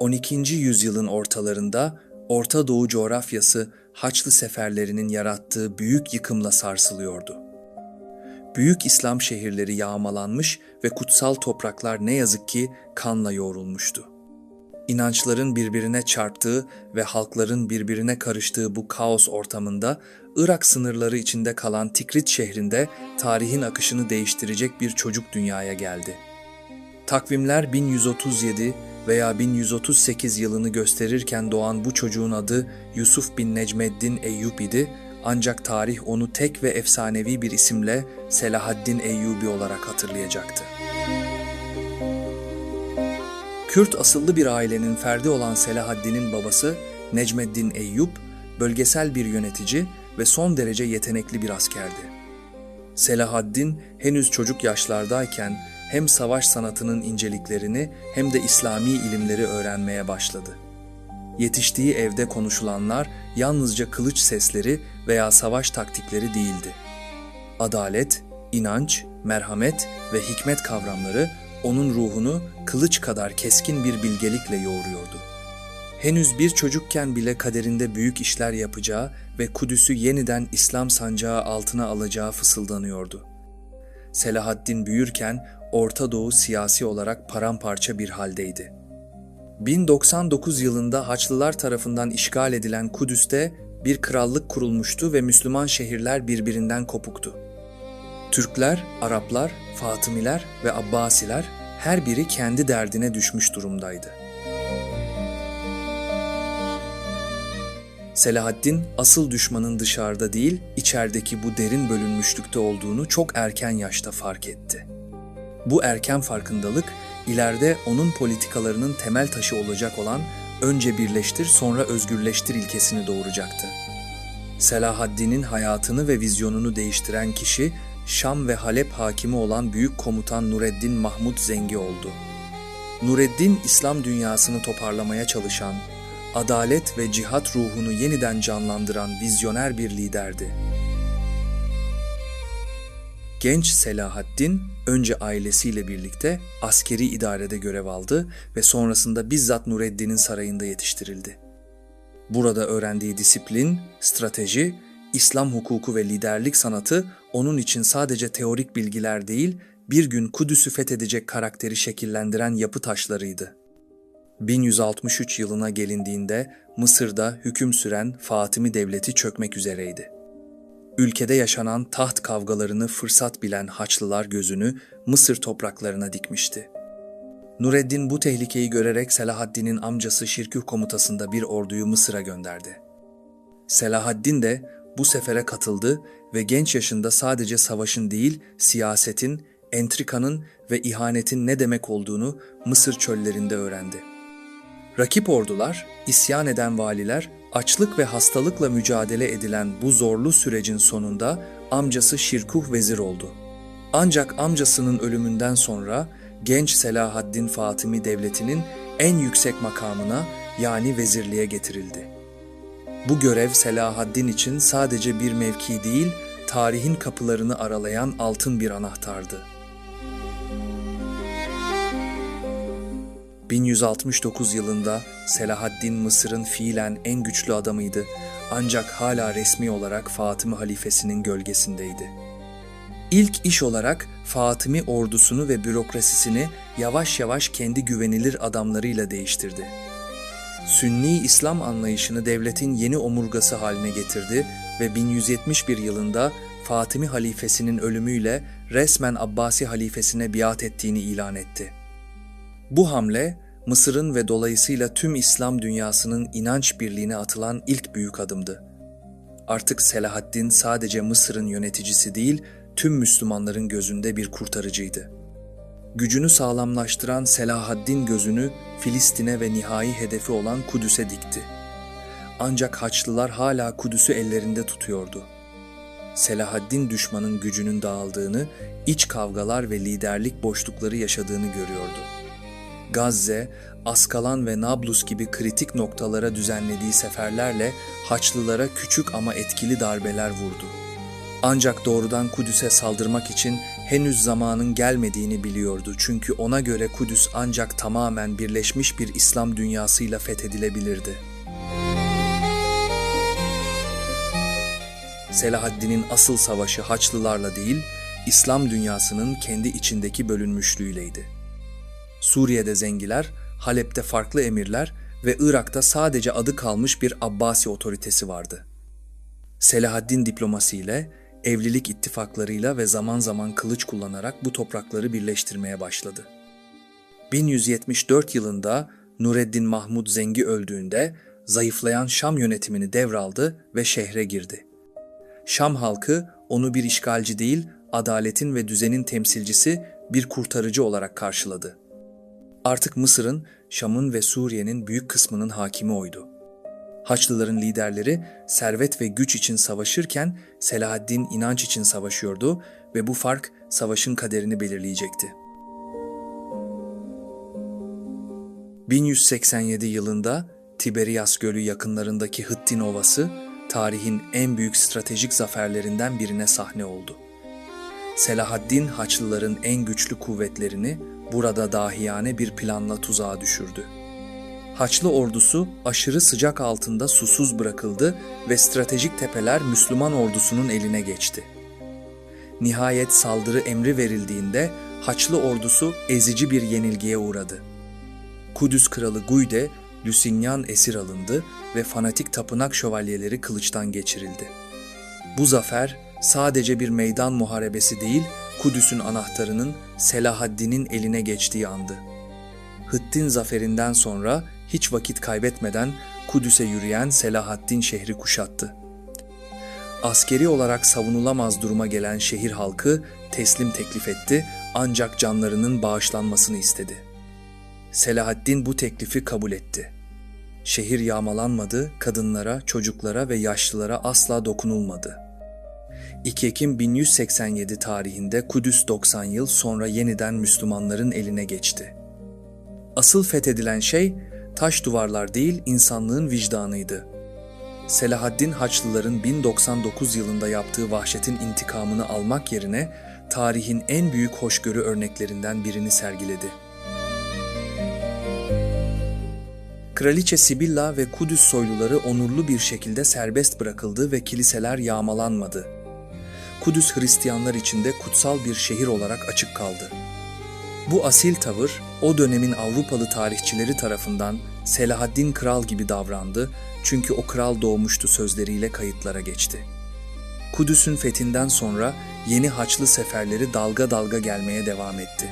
...12. yüzyılın ortalarında Orta Doğu coğrafyası Haçlı seferlerinin yarattığı büyük yıkımla sarsılıyordu. Büyük İslam şehirleri yağmalanmış ve kutsal topraklar ne yazık ki kanla yoğrulmuştu. İnançların birbirine çarptığı ve halkların birbirine karıştığı bu kaos ortamında Irak sınırları içinde kalan Tikrit şehrinde tarihin akışını değiştirecek bir çocuk dünyaya geldi. Takvimler 1137 veya 1138 yılını gösterirken doğan bu çocuğun adı Yusuf bin Necmeddin Eyyub idi ancak tarih onu tek ve efsanevi bir isimle Selahaddin Eyyubi olarak hatırlayacaktı. Kürt asıllı bir ailenin ferdi olan Selahaddin'in babası Necmeddin Eyyub, bölgesel bir yönetici ve son derece yetenekli bir askerdi. Selahaddin henüz çocuk yaşlardayken hem savaş sanatının inceliklerini hem de İslami ilimleri öğrenmeye başladı. Yetiştiği evde konuşulanlar yalnızca kılıç sesleri veya savaş taktikleri değildi. Adalet, inanç, merhamet ve hikmet kavramları onun ruhunu kılıç kadar keskin bir bilgelikle yoğuruyordu. Henüz bir çocukken bile kaderinde büyük işler yapacağı ve Kudüs'ü yeniden İslam sancağı altına alacağı fısıldanıyordu. Selahaddin büyürken Orta Doğu siyasi olarak paramparça bir haldeydi. 1099 yılında Haçlılar tarafından işgal edilen Kudüs'te bir krallık kurulmuştu ve Müslüman şehirler birbirinden kopuktu. Türkler, Araplar, Fatımiler ve Abbasiler her biri kendi derdine düşmüş durumdaydı. Selahaddin asıl düşmanın dışarıda değil, içerideki bu derin bölünmüşlükte olduğunu çok erken yaşta fark etti. Bu erken farkındalık ileride onun politikalarının temel taşı olacak olan önce birleştir sonra özgürleştir ilkesini doğuracaktı. Selahaddin'in hayatını ve vizyonunu değiştiren kişi Şam ve Halep hakimi olan büyük komutan Nureddin Mahmud Zengi oldu. Nureddin İslam dünyasını toparlamaya çalışan, adalet ve cihat ruhunu yeniden canlandıran vizyoner bir liderdi. Genç Selahaddin önce ailesiyle birlikte askeri idarede görev aldı ve sonrasında bizzat Nureddin'in sarayında yetiştirildi. Burada öğrendiği disiplin, strateji, İslam hukuku ve liderlik sanatı onun için sadece teorik bilgiler değil, bir gün Kudüs'ü fethedecek karakteri şekillendiren yapı taşlarıydı. 1163 yılına gelindiğinde Mısır'da hüküm süren Fatimi Devleti çökmek üzereydi. Ülkede yaşanan taht kavgalarını fırsat bilen Haçlılar gözünü Mısır topraklarına dikmişti. Nureddin bu tehlikeyi görerek Selahaddin'in amcası Şirküh komutasında bir orduyu Mısır'a gönderdi. Selahaddin de bu sefere katıldı ve genç yaşında sadece savaşın değil, siyasetin, entrikanın ve ihanetin ne demek olduğunu Mısır çöllerinde öğrendi. Rakip ordular, isyan eden valiler, açlık ve hastalıkla mücadele edilen bu zorlu sürecin sonunda amcası Şirkuh vezir oldu. Ancak amcasının ölümünden sonra genç Selahaddin Fatimi devletinin en yüksek makamına yani vezirliğe getirildi. Bu görev Selahaddin için sadece bir mevki değil, tarihin kapılarını aralayan altın bir anahtardı. 1169 yılında Selahaddin Mısır'ın fiilen en güçlü adamıydı ancak hala resmi olarak Fatımi halifesinin gölgesindeydi. İlk iş olarak Fatımi ordusunu ve bürokrasisini yavaş yavaş kendi güvenilir adamlarıyla değiştirdi. Sünni İslam anlayışını devletin yeni omurgası haline getirdi ve 1171 yılında Fatimi halifesinin ölümüyle resmen Abbasi halifesine biat ettiğini ilan etti. Bu hamle Mısır'ın ve dolayısıyla tüm İslam dünyasının inanç birliğine atılan ilk büyük adımdı. Artık Selahaddin sadece Mısır'ın yöneticisi değil, tüm Müslümanların gözünde bir kurtarıcıydı. Gücünü sağlamlaştıran Selahaddin gözünü Filistin'e ve nihai hedefi olan Kudüs'e dikti. Ancak Haçlılar hala Kudüs'ü ellerinde tutuyordu. Selahaddin düşmanın gücünün dağıldığını, iç kavgalar ve liderlik boşlukları yaşadığını görüyordu. Gazze, Askalan ve Nablus gibi kritik noktalara düzenlediği seferlerle Haçlılara küçük ama etkili darbeler vurdu. Ancak doğrudan Kudüs'e saldırmak için henüz zamanın gelmediğini biliyordu. Çünkü ona göre Kudüs ancak tamamen birleşmiş bir İslam dünyasıyla fethedilebilirdi. Selahaddin'in asıl savaşı Haçlılarla değil, İslam dünyasının kendi içindeki bölünmüşlüğüyleydi. Suriye'de Zengiler, Halep'te farklı emirler ve Irak'ta sadece adı kalmış bir Abbasi otoritesi vardı. Selahaddin diplomasiyle, evlilik ittifaklarıyla ve zaman zaman kılıç kullanarak bu toprakları birleştirmeye başladı. 1174 yılında Nureddin Mahmud Zengi öldüğünde zayıflayan Şam yönetimini devraldı ve şehre girdi. Şam halkı onu bir işgalci değil, adaletin ve düzenin temsilcisi, bir kurtarıcı olarak karşıladı. Artık Mısır'ın, Şam'ın ve Suriye'nin büyük kısmının hakimi oydu. Haçlıların liderleri servet ve güç için savaşırken Selahaddin inanç için savaşıyordu ve bu fark savaşın kaderini belirleyecekti. 1187 yılında Tiberias Gölü yakınlarındaki Hıttin Ovası, tarihin en büyük stratejik zaferlerinden birine sahne oldu. Selahaddin Haçlıların en güçlü kuvvetlerini burada dahiyane bir planla tuzağa düşürdü. Haçlı ordusu aşırı sıcak altında susuz bırakıldı ve stratejik tepeler Müslüman ordusunun eline geçti. Nihayet saldırı emri verildiğinde Haçlı ordusu ezici bir yenilgiye uğradı. Kudüs kralı Guyde, Lusignan esir alındı ve fanatik tapınak şövalyeleri kılıçtan geçirildi. Bu zafer sadece bir meydan muharebesi değil, Kudüs'ün anahtarının Selahaddin'in eline geçtiği andı. Hıttin zaferinden sonra hiç vakit kaybetmeden Kudüs'e yürüyen Selahaddin şehri kuşattı. Askeri olarak savunulamaz duruma gelen şehir halkı teslim teklif etti ancak canlarının bağışlanmasını istedi. Selahaddin bu teklifi kabul etti. Şehir yağmalanmadı, kadınlara, çocuklara ve yaşlılara asla dokunulmadı. 2 Ekim 1187 tarihinde Kudüs 90 yıl sonra yeniden Müslümanların eline geçti. Asıl fethedilen şey taş duvarlar değil insanlığın vicdanıydı. Selahaddin Haçlıların 1099 yılında yaptığı vahşetin intikamını almak yerine tarihin en büyük hoşgörü örneklerinden birini sergiledi. Kraliçe Sibilla ve Kudüs soyluları onurlu bir şekilde serbest bırakıldı ve kiliseler yağmalanmadı. Kudüs Hristiyanlar içinde kutsal bir şehir olarak açık kaldı. Bu asil tavır o dönemin Avrupalı tarihçileri tarafından Selahaddin kral gibi davrandı çünkü o kral doğmuştu sözleriyle kayıtlara geçti. Kudüs'ün fethinden sonra yeni Haçlı seferleri dalga dalga gelmeye devam etti.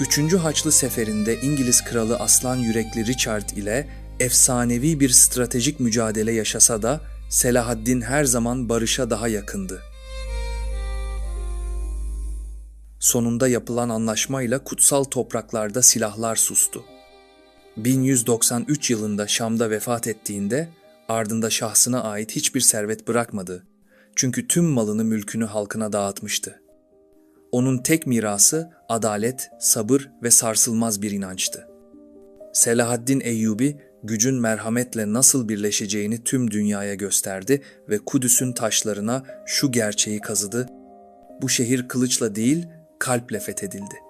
Üçüncü Haçlı seferinde İngiliz kralı Aslan Yürekli Richard ile efsanevi bir stratejik mücadele yaşasa da Selahaddin her zaman barışa daha yakındı. Sonunda yapılan anlaşmayla kutsal topraklarda silahlar sustu. 1193 yılında Şam'da vefat ettiğinde ardında şahsına ait hiçbir servet bırakmadı. Çünkü tüm malını mülkünü halkına dağıtmıştı. Onun tek mirası adalet, sabır ve sarsılmaz bir inançtı. Selahaddin Eyyubi gücün merhametle nasıl birleşeceğini tüm dünyaya gösterdi ve Kudüs'ün taşlarına şu gerçeği kazıdı. Bu şehir kılıçla değil, kalple fethedildi.